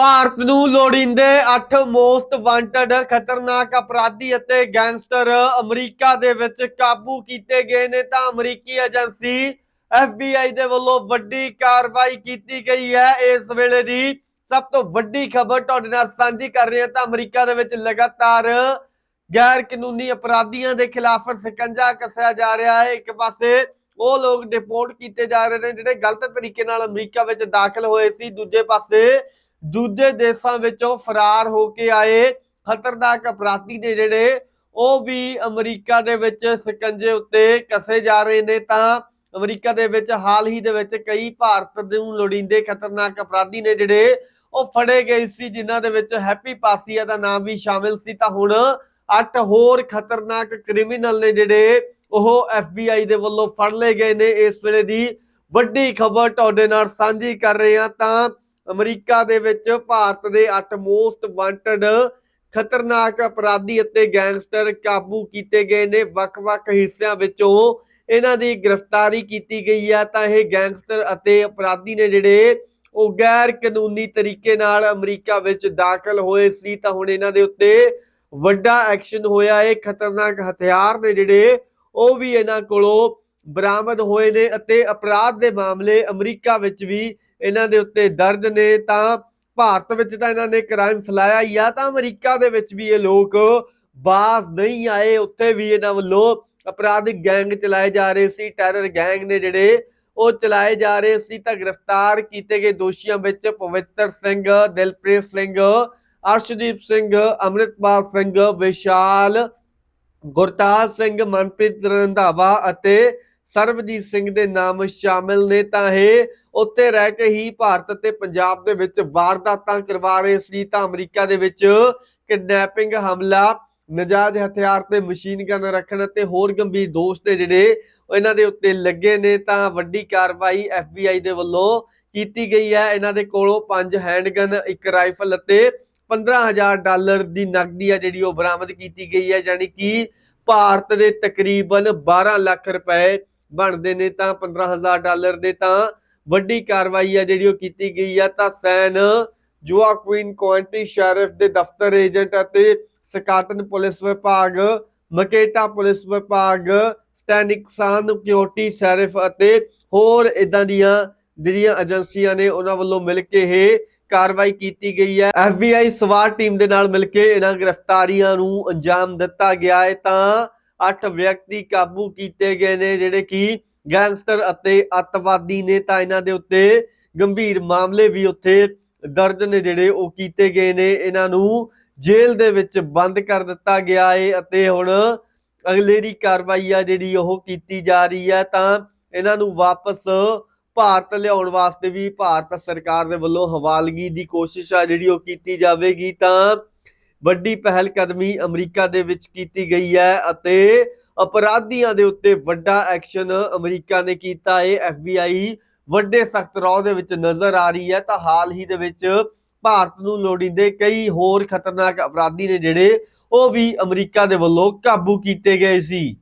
ਭਾਰਤ ਨੂੰ ਲੋੜੀਂਦੇ 8 most wanted ਖਤਰਨਾਕ ਅਪਰਾਧੀ ਅਤੇ ਗੈਂਗਸਟਰ ਅਮਰੀਕਾ ਦੇ ਵਿੱਚ ਕਾਬੂ ਕੀਤੇ ਗਏ ਨੇ ਤਾਂ ਅਮਰੀਕੀ ਏਜੰਸੀ FBI ਦੇ ਵੱਲੋਂ ਵੱਡੀ ਕਾਰਵਾਈ ਕੀਤੀ ਗਈ ਹੈ। ਇਸ ਵੇਲੇ ਦੀ ਸਭ ਤੋਂ ਵੱਡੀ ਖਬਰ ਤੁਹਾਡੇ ਨਾਲ ਸਾਂਝੀ ਕਰ ਰਹੇ ਹਾਂ ਤਾਂ ਅਮਰੀਕਾ ਦੇ ਵਿੱਚ ਲਗਾਤਾਰ ਗੈਰ ਕਾਨੂੰਨੀ ਅਪਰਾਧੀਆਂ ਦੇ ਖਿਲਾਫ ਸ਼ਿਕੰਜਾ ਕੱਸਿਆ ਜਾ ਰਿਹਾ ਹੈ। ਇੱਕ ਪਾਸੇ ਉਹ ਲੋਕ ਡਿਪੋਰਟ ਕੀਤੇ ਜਾ ਰਹੇ ਨੇ ਜਿਹੜੇ ਗਲਤ ਤਰੀਕੇ ਨਾਲ ਅਮਰੀਕਾ ਵਿੱਚ ਦਾਖਲ ਹੋਏ ਸੀ। ਦੂਜੇ ਪਾਸੇ ਦੂਜੇ ਦੇਸ਼ਾਂ ਵਿੱਚੋਂ ਫਰਾਰ ਹੋ ਕੇ ਆਏ ਖਤਰਨਾਕ ਅਪਰਾਧੀ ਨੇ ਜਿਹੜੇ, ਉਹ ਵੀ ਅਮਰੀਕਾ ਦੇ ਵਿੱਚ ਸ਼ਿਕੰਜੇ ਉੱਤੇ ਕੱਸੇ ਜਾ ਰਹੇ ਨੇ ਤਾਂ ਅਮਰੀਕਾ ਦੇ ਵਿੱਚ ਹਾਲ ਹੀ ਦੇ ਵਿੱਚ ਕਈ ਭਾਰਤ ਨੂੰ ਲੋੜੀਂਦੇ ਖਤਰਨਾਕ ਅਪਰਾਧੀ ਨੇ ਜਿਹੜੇ, ਉਹ ਫੜੇ ਗਏ ਸੀ, ਜਿਨ੍ਹਾਂ ਦੇ ਵਿੱਚ ਹੈਪੀ ਪਾਸੀਆ ਦਾ ਨਾਮ ਵੀ ਸ਼ਾਮਿਲ ਸੀ। ਤਾਂ ਹੁਣ ਅੱਠ ਹੋਰ ਖਤਰਨਾਕ ਕ੍ਰਿਮੀਨਲ ਨੇ ਜਿਹੜੇ, ਉਹ FBI ਦੇ ਵੱਲੋਂ ਫੜ ਲਏ ਗਏ ਨੇ। ਇਸ ਵੇਲੇ ਦੀ ਵੱਡੀ ਖਬਰ ਤੁਹਾਡੇ ਨਾਲ ਸਾਂਝੀ ਕਰ ਰਹੇ ਹਾਂ ਤਾਂ ਅਮਰੀਕਾ ਦੇ ਵਿੱਚ ਭਾਰਤ ਦੇ 8 ਮੋਸਟ ਵਾਂਟਡ ਖਤਰਨਾਕ ਅਪਰਾਧੀ ਅਤੇ ਗੈਂਗਸਟਰ ਕਾਬੂ ਕੀਤੇ ਗਏ ਨੇ। ਵੱਖ-ਵੱਖ ਹਿੱਸਿਆਂ ਵਿੱਚੋਂ ਇਹਨਾਂ ਦੀ ਗ੍ਰਿਫਤਾਰੀ ਕੀਤੀ ਗਈ ਹੈ ਤਾਂ ਇਹ ਗੈਂਗਸਟਰ ਅਤੇ ਅਪਰਾਧੀ ਨੇ ਜਿਹੜੇ ਉਹ ਗੈਰ ਕਾਨੂੰਨੀ ਤਰੀਕੇ ਨਾਲ ਅਮਰੀਕਾ ਵਿੱਚ ਦਾਖਲ ਹੋਏ ਸੀ। ਤਾਂ ਹੁਣ ਇਹਨਾਂ ਦੇ ਉੱਤੇ ਵੱਡਾ ਐਕਸ਼ਨ ਹੋਇਆ। ਇਹ ਖਤਰਨਾਕ ਹਥਿਆਰ ਨੇ ਜਿਹੜੇ ਉਹ ਵੀ ਇਹਨਾਂ ਕੋਲੋਂ ਬਰਾਮਦ ਹੋਏ ਨੇ ਅਤੇ ਅਪਰਾਧ ਦੇ ਮਾਮਲੇ ਅਮਰੀਕਾ ਵਿੱਚ ਵੀ ਇਹਨਾਂ ਦੇ ਉੱਤੇ ਦਰਜ ਨੇ, ਤਾਂ ਭਾਰਤ ਵਿੱਚ ਤਾਂ ਇਹਨਾਂ ਨੇ ਕ੍ਰਾਈਮ ਫੈਲਾਇਆ ਹੀ ਤਾਂ ਅਮਰੀਕਾ ਦੇ ਵਿੱਚ ਵੀ ਇਹ ਲੋਕ ਬਾਜ਼ ਨਹੀਂ ਆਏ, ਉੱਥੇ ਵੀ ਇਹਨਾਂ ਵੱਲੋਂ ਅਪਰਾਧਿਕ ਗੈਂਗ ਚਲਾਏ ਜਾ ਰਹੇ ਸੀ ਟੈਰਰ ਗੈਂਗ ਨੇ ਜਿਹੜੇ ਉਹ ਚਲਾਏ ਜਾ ਰਹੇ ਸੀ, ਤਾਂ ਗ੍ਰਿਫਤਾਰ ਕੀਤੇ ਗਏ ਦੋਸ਼ੀਆਂ ਵਿੱਚ ਪਵਿੱਤਰ ਸਿੰਘ, ਦਿਲਪ੍ਰੀਤ ਸਿੰਘ, ਅਰਸ਼ਦੀਪ ਸਿੰਘ, ਅੰਮ੍ਰਿਤਪਾਲ ਸਿੰਘ, ਵਿਸ਼ਾਲ, ਗੁਰਤਾਜ ਸਿੰਘ, ਮਨਪ੍ਰੀਤ ਰੰਧਾਵਾ ਅਤੇ ਸਰਬਜੀਤ ਸਿੰਘ ਦੇ ਨਾਮ ਸ਼ਾਮਿਲ ਨੇ ਤਾਂ ਇਹ ਉੱਥੇ ਰਹਿ ਕੇ ਹੀ ਭਾਰਤ ਤੇ ਪੰਜਾਬ ਦੇ ਵਿੱਚ ਵਾਰਦਾਤਾਂ ਕਰਵਾ ਰਹੇ ਸੀ। ਤਾਂ ਅਮਰੀਕਾ ਦੇ ਵਿੱਚ ਕਿਡਨੈਪਿੰਗ ਹਮਲਾ, ਨਜਾਇਜ਼ ਹਥਿਆਰ ਤੇ ਮਸ਼ੀਨ ਗਨ ਰੱਖਣ ਅਤੇ ਹੋਰ ਗੰਭੀਰ ਦੋਸ਼ ਤੇ ਜਿਹੜੇ ਇਹਨਾਂ ਦੇ ਉੱਤੇ ਲੱਗੇ ਨੇ, ਤਾਂ ਵੱਡੀ ਕਾਰਵਾਈ FBI ਦੇ ਵੱਲੋਂ ਕੀਤੀ ਗਈ ਹੈ। ਇਹਨਾਂ ਦੇ ਕੋਲੋਂ ਪੰਜ ਹੈਂਡਗਨ, ਇੱਕ ਰਾਈਫਲ ਅਤੇ 15000 ਡਾਲਰ ਦੀ ਨਕਦੀ ਹੈ ਜਿਹੜੀ ਉਹ ਬਰਾਮਦ ਕੀਤੀ ਗਈ ਹੈ। ਯਾਨੀ ਕਿ ਭਾਰਤ ਦੇ ਤਕਰੀਬਨ 12 ਲੱਖ ਰੁਪਏ ਬਣਦੇ ਨੇ ਤਾਂ 15000 ਡਾਲਰ ਦੇ ਤਾਂ ਵੱਡੀ ਕਾਰਵਾਈ ਹੈ ਜਿਹੜੀ ਉਹ ਕੀਤੀ ਗਈ ਹੈ ਤਾਂ San Joaquin county sheriff ਦੇ ਦਫ਼ਤਰ ਏਜੰਟ ਅਤੇ ਸਕਾਟਨ ਪੁਲਿਸ ਵਿਭਾਗ, ਮਕੇਟਾ ਪੁਲਿਸ ਵਿਭਾਗ ਸਟੈਨਿਕਸਾਨ ਸਿਕਿਉਰਿਟੀ ਸ਼ੈਰਿਫ ਅਤੇ ਹੋਰ ਇਦਾਂ ਦੀਆਂ ਜਿਹੜੀਆਂ ਏਜੰਸੀਆਂ ਨੇ ਉਹਨਾਂ ਵੱਲੋਂ ਮਿਲ ਕੇ ਇਹ ਕਾਰਵਾਈ ਕੀਤੀ ਗਈ ਹੈ FBI ਸਵਾਰ ਟੀਮ ਦੇ ਨਾਲ ਮਿਲ ਕੇ ਇਹਨਾਂ ਗ੍ਰਿਫਤਾਰੀਆਂ ਨੂੰ ਅੰਜਾਮ ਦਿੱਤਾ ਗਿਆ ਹੈ ਤਾਂ 8 ਵਿਅਕਤੀ ਕਾਬੂ ਕੀਤੇ ਗਏ ਨੇ, ਜਿਹੜੇ ਕਿ ਗੈਂਗਸਟਰ ਅਤੇ ਅੱਤਵਾਦੀ ਨੇ ਤਾਂ ਇਹਨਾਂ ਦੇ ਉੱਤੇ ਗੰਭੀਰ ਮਾਮਲੇ ਵੀ ਉੱਥੇ ਦਰਜ ਨੇ ਜਿਹੜੇ ਉਹ ਕੀਤੇ ਗਏ ਨੇ। ਇਹਨਾਂ ਨੂੰ ਜੇਲ੍ਹ ਦੇ ਵਿੱਚ ਬੰਦ ਕਰ ਦਿੱਤਾ ਗਿਆ ਹੈ ਅਤੇ ਹੁਣ ਅਗਲੇਰੀ ਕਾਰਵਾਈ ਆ ਜਿਹੜੀ ਉਹ ਕੀਤੀ ਜਾ ਰਹੀ ਹੈ ਤਾਂ ਇਹਨਾਂ ਨੂੰ ਵਾਪਸ ਭਾਰਤ ਲਿਆਉਣ ਵਾਸਤੇ ਵੀ ਭਾਰਤ ਸਰਕਾਰ ਦੇ ਵੱਲੋਂ ਹਵਾਲਗੀ ਦੀ ਕੋਸ਼ਿਸ਼ ਆ ਜਿਹੜੀ ਉਹ ਕੀਤੀ ਜਾਵੇਗੀ ਤਾਂ ਵੱਡੀ ਪਹਿਲ ਕਦਮੀ ਅਮਰੀਕਾ ਦੇ ਵਿੱਚ ਕੀਤੀ ਗਈ ਹੈ ਅਤੇ ਅਪਰਾਧੀਆਂ ਦੇ ਉੱਤੇ ਵੱਡਾ ਐਕਸ਼ਨ ਅਮਰੀਕਾ ਨੇ ਕੀਤਾ। ਹੈ FBI ਵੱਡੇ ਸਖਤ ਰੌ ਦੇ ਵਿੱਚ ਨਜ਼ਰ ਆ ਰਹੀ ਹੈ। ਤਾਂ ਹਾਲ ਹੀ ਦੇ ਵਿੱਚ ਭਾਰਤ ਨੂੰ ਲੋੜੀਂਦੇ ਕਈ ਹੋਰ ਖਤਰਨਾਕ ਅਪਰਾਧੀ ਨੇ ਜਿਹੜੇ ਉਹ ਵੀ ਅਮਰੀਕਾ ਦੇ ਵੱਲੋਂ ਕਾਬੂ ਕੀਤੇ ਗਏ ਸੀ।